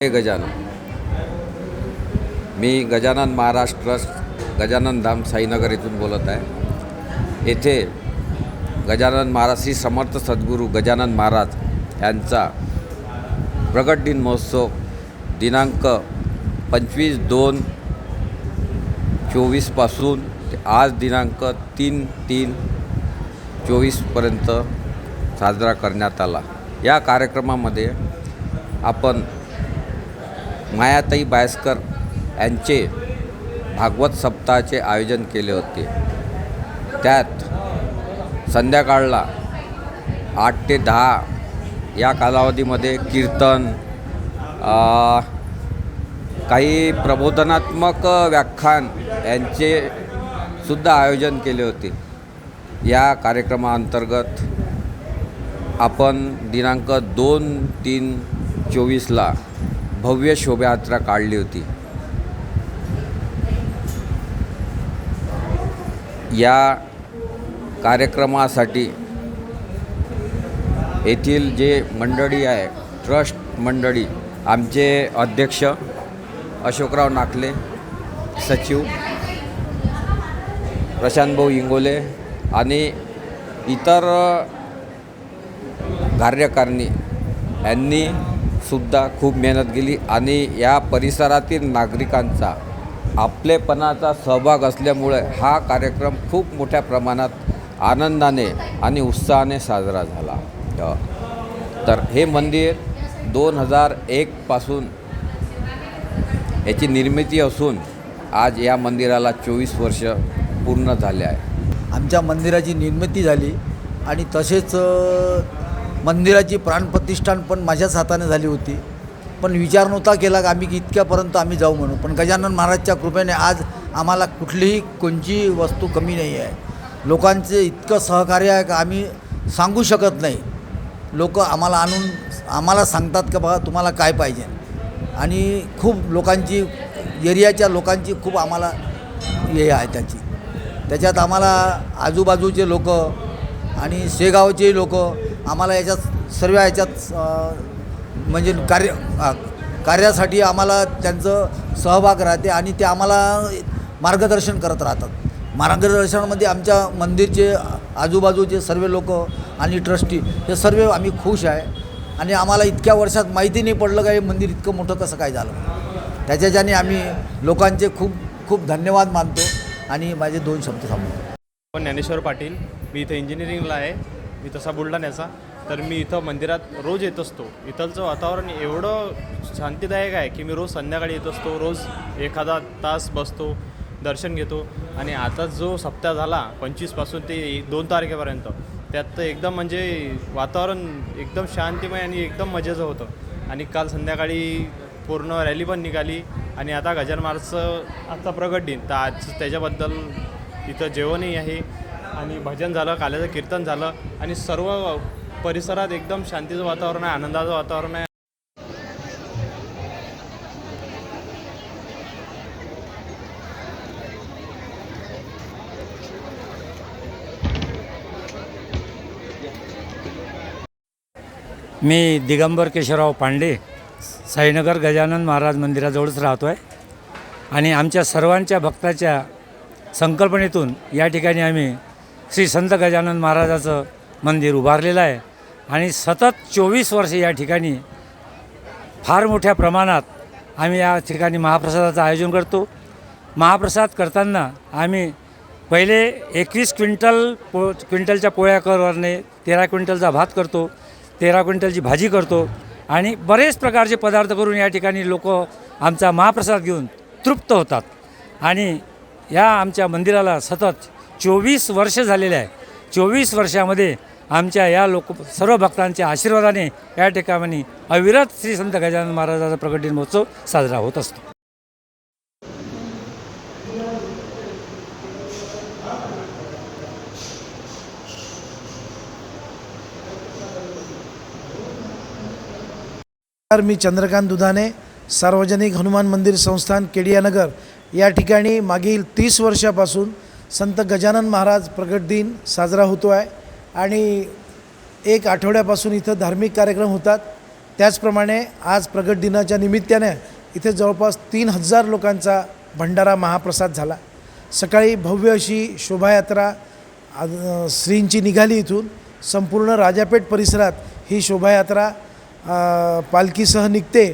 हे गजानन. मी गजानन महाराज ट्रस्ट गजानन धाम साईनगर येथून बोलत आहे. येथे गजानन महाराज श्री समर्थ सद्गुरू गजानन महाराज यांचा प्रगट दिन महोत्सव दिनांक पंचवीस दोन चोवीसपासून ते आज दिनांक तीन तीन चोवीसपर्यंत साजरा करण्यात आला. या कार्यक्रमामध्ये आपण मायाताई बायस्कर यांचे भागवत सप्ताहाचे आयोजन केले होते. त्यात संध्याकाळला आठ ते दहा या कालावधीमध्ये कीर्तन आ, काही प्रबोधनात्मक व्याख्यान यांचे सुद्धा आयोजन केले होते. या कार्यक्रमाअंतर्गत आपण दिनांक दोन तीन चोवीसला भव्य शोभायात्रा काढली होती. या कार्यक्रमासाठी येथील जे मंडळी आहे ट्रस्ट मंडळी आमचे अध्यक्ष अशोकराव नाकले सचिव प्रशांतभाऊ इंगोले आणि इतर कार्यकारिणी यांनी सुद्धा खूप मेहनत केली आणि या परिसरातील नागरिकांचा आपलेपणाचा सहभाग असल्यामुळे हा कार्यक्रम खूप मोठ्या प्रमाणात आनंदाने आणि उत्साहाने साजरा झाला. तर हे मंदिर दोन हजार एकपासून याची निर्मिती असून आज या मंदिराला चोवीस वर्ष पूर्ण झाले आहे. आमच्या मंदिराची निर्मिती झाली आणि तसेच मंदिराची प्राणप्रतिष्ठान पण माझ्याच हाताने झाली होती. पण विचार नव्हता केला की आम्ही इतक्यापर्यंत आम्ही जाऊ म्हणून. पण गजानन महाराजच्या कृपेने आज आम्हाला कुठलीही कोणची वस्तू कमी नाही आहे. लोकांचे इतकं सहकार्य आहे का आम्ही सांगू शकत नाही. लोक आम्हाला आणून आम्हाला सांगतात का बाबा तुम्हाला काय पाहिजे. आणि खूप लोकांची एरियाच्या लोकांची खूप आम्हाला हे आहे त्याची. त्याच्यात आम्हाला आजूबाजूचे लोक आणि शेगावचे लोक आम्हाला याच्यात सर्व याच्यात म्हणजे कार्य कार्यासाठी आम्हाला त्यांचं सहभाग राहते आणि ते आम्हाला मार्गदर्शन करत राहतात. मार्गदर्शनामध्ये आमच्या मंदिरचे आजूबाजूचे सर्व लोक आणि ट्रस्टी हे सर्व आम्ही खुश आहे. आणि आम्हाला इतक्या वर्षात माहिती नाही पडलं का हे मंदिर इतकं मोठं कसं काय झालं. त्याच्याच्याने आम्ही लोकांचे खूप खूप धन्यवाद मानतो आणि माझे दोन शब्द थांबवतो. ज्ञानेश्वर पाटील मी इथं इंजिनिअरिंगला आहे. मी तसा बुलढाण्याचा तर मी इथं मंदिरात रोज येत असतो. इथलचं वातावरण एवढं शांतीदायक आहे की मी रोज संध्याकाळी येत असतो रोज एखादा तास बसतो दर्शन घेतो. आणि आता जो सप्ताह झाला पंचवीसपासून ते दोन तारखेपर्यंत त्यात तर एकदम म्हणजे वातावरण एकदम शांतिमय आणि एकदम मजेचं होतं. आणि काल संध्याकाळी पूर्ण रॅली पण निघाली. आणि आता गजान महाराजचं आजचा प्रगट दिन. तर आज त्याच्याबद्दल इथं जेवणही आहे. आणि भजन झालं काल्याचं कीर्तन झालं आणि सर्व परिसरात एकदम शांतीचं वातावरण आहे आनंदाचं वातावरण आहे. मी दिगंबर केशवराव पांडे साईनगर गजानन महाराज मंदिराजवळच राहतो आहे आणि आमच्या सर्वांच्या भक्ताच्या संकल्पनेतून या ठिकाणी आम्ही श्री संत गजानन महाराजाचं मंदिर उभारलेलं आहे. आणि सतत चोवीस वर्षे या ठिकाणी फार मोठ्या प्रमाणात आम्ही या ठिकाणी महाप्रसादाचं आयोजन करतो. महाप्रसाद करताना आम्ही पहिले एकवीस क्विंटल पो क्विंटलच्या पोळ्या करणे तेरा क्विंटलचा भात करतो तेरा क्विंटलची भाजी करतो आणि बरेच प्रकारचे पदार्थ करून या ठिकाणी लोक आमचा महाप्रसाद घेऊन तृप्त होतात. आणि या आमच्या मंदिराला सतत चोवीस वर्ष झालेले आहे. चोवीस वर्षामध्ये आमच्या या लोक सर्व भक्तांच्या आशीर्वादाने या ठिकाणी अविरत श्री संत गजानन महाराजाचा प्रगट दिन महोत्सव साजरा होत असतो. मी चंद्रकांत दुधाने सार्वजनिक हनुमान मंदिर संस्थान केडियानगर या ठिकाणी मागील तीस वर्षापासून संत गजानन महाराज प्रगट दिन साजरा होतो आहे आणि एक आठवड्यापासून इथं धार्मिक कार्यक्रम होतात. त्याचप्रमाणे आज प्रगट दिनाच्या निमित्ताने इथे जवळपास तीन हजार लोकांचा भंडारा महाप्रसाद झाला. सकाळी भव्य अशी शोभायात्रा श्रींची निघाली इथून. संपूर्ण राजापेठ परिसरात ही शोभायात्रा पालखीसह निघते.